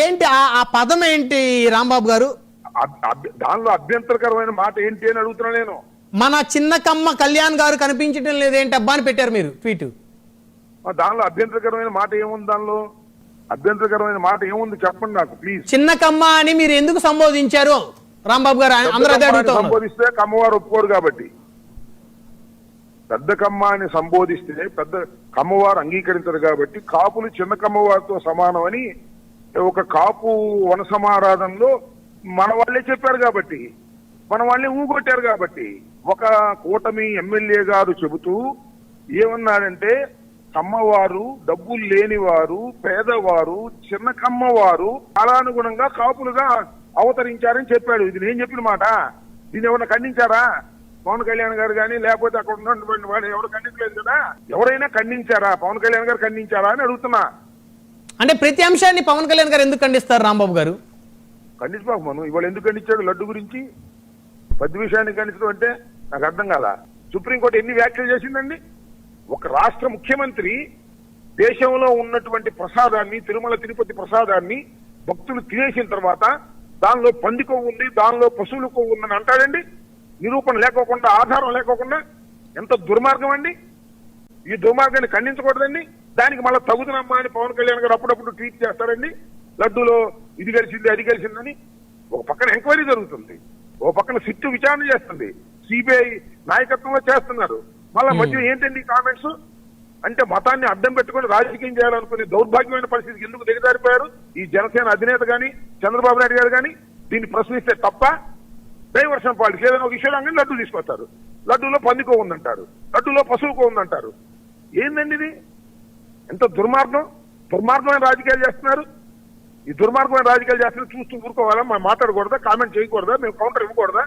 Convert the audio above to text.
ఏంటి ఆ- పదం ఏంటి రాంబాబు గారు? దానిలో అభ్యంతరకరమైన మాట ఏంటి అని అడుగుతున్నా నేను. మన చిన్నకమ్మ కళ్యాణ్ గారు కనిపించడం లేదేంటి అబ్బా అని పెట్టారు మీరు ట్వీట్. దానిలో అభ్యంతరకరమైన మాట ఏముంది దానిలో? అభ్యంతరకరమైన మాట ఏముంది చెప్పండి నాకు ప్లీజ్ చిన్నకమ్మ అని మీరు ఎందుకు సంబోధించారు? రాంబాబు గారు అందరూ అదే. సంబోధిస్తే కమ్మవారు ఒప్పుకోరు కాబట్టి. పెద్ద కమ్మ అని సంబోధిస్తే పెద్ద కమ్మవారు అంగీకరించరు కాబట్టి కాపులు చిన్న కమ్మవారితో సమానం అని ఒక కాపు వనసమారాధనలో మన వాళ్ళే చెప్పారు కాబట్టి మన వాళ్ళే ఊగొట్టారు కాబట్టి ఒక కూటమి ఎమ్మెల్యే గారు చెబుతూ ఏమన్నారంటే కమ్మవారు డబ్బులు లేనివారు పేదవారు చిన్న కమ్మవారు కాలానుగుణంగా కాపులుగా అవతరించారని చెప్పాడు. ఇది నేను చెప్పిన మాట. దీన్ని ఎవరైనా ఖండించారా? పవన్ కళ్యాణ్ గారు కానీ లేకపోతే అక్కడ ఉన్నటువంటి వాడు ఎవరు ఖండించలేదు కదా? ఎవరైనా ఖండించారా? పవన్ కళ్యాణ్ గారు ఖండించారా అని అడుగుతున్నా. అంటే ప్రతి అంశాన్ని పవన్ కళ్యాణ్ గారు ఎందుకు ఖండిస్తారు రాంబాబు గారు? ఖండించబాకు మనం. ఇవాళ ఎందుకు ఖండించాడు లడ్డు గురించి? పది విషయాన్ని ఖండించడం అంటే నాకు అర్థం కాదా సుప్రీంకోర్టు ఎన్ని వ్యాఖ్యలు చేసిందండి? ఒక రాష్ట్ర ముఖ్యమంత్రి దేశంలో ఉన్నటువంటి ప్రసాదాన్ని తిరుమల తిరుపతి ప్రసాదాన్ని భక్తులు తినేసిన తర్వాత దానిలో పంది కొవ్వు ఉంది దానిలో పశువుల కొవ్వు ఉందని అంటాడండి. నిరూపణ లేకోకుండా ఆధారం లేకోకుండా ఎంత దుర్మార్గం అండి? ఈ దుర్మార్గాన్ని ఖండించకూడదండి. దానికి మళ్ళీ తగుదనమ్మా అని పవన్ కళ్యాణ్ గారు అప్పుడప్పుడు ట్వీట్ చేస్తారండి. లడ్డూలో ఇది కలిసింది అది కలిసిందని ఒక పక్కన ఎంక్వైరీ జరుగుతుంది. ఓ పక్కన సిట్టు విచారణ చేస్తుంది. సిబిఐ నాయకత్వంలో చేస్తున్నారు. మళ్ళా మధ్య ఏంటండి కామెంట్స్? అంటే మతాన్ని అడ్డం పెట్టుకొని రాజకీయం చేయాలనుకునే దౌర్భాగ్యమైన పరిస్థితికి ఎందుకు దిగజారిపోయారు? ఈ జనసేన అధినేత గాని చంద్రబాబు నాయుడు గారు గాని దీన్ని ప్రశ్నిస్తే తప్ప డైవర్షన్ పాలిటీ ఏదైనా ఒక విషయంలో కానీ లడ్డు తీసుకొస్తారు. లడ్డూలో పందికో ఉందంటారు. లడ్డూలో పశువుకో ఉందంటారు. ఏందండి ఇది? ఎంత దుర్మార్గం? దుర్మార్గమైన రాజకీయాలు చేస్తున్నారు. ఈ దుర్మార్గమైన రాజకీయాలు చేస్తున్నారు చూస్తూ ఊరుకోవాలా? మనం మాట్లాడకూడదా? కామెంట్ చేయకూడదా? మేము కౌంటర్ ఇవ్వకూడదా?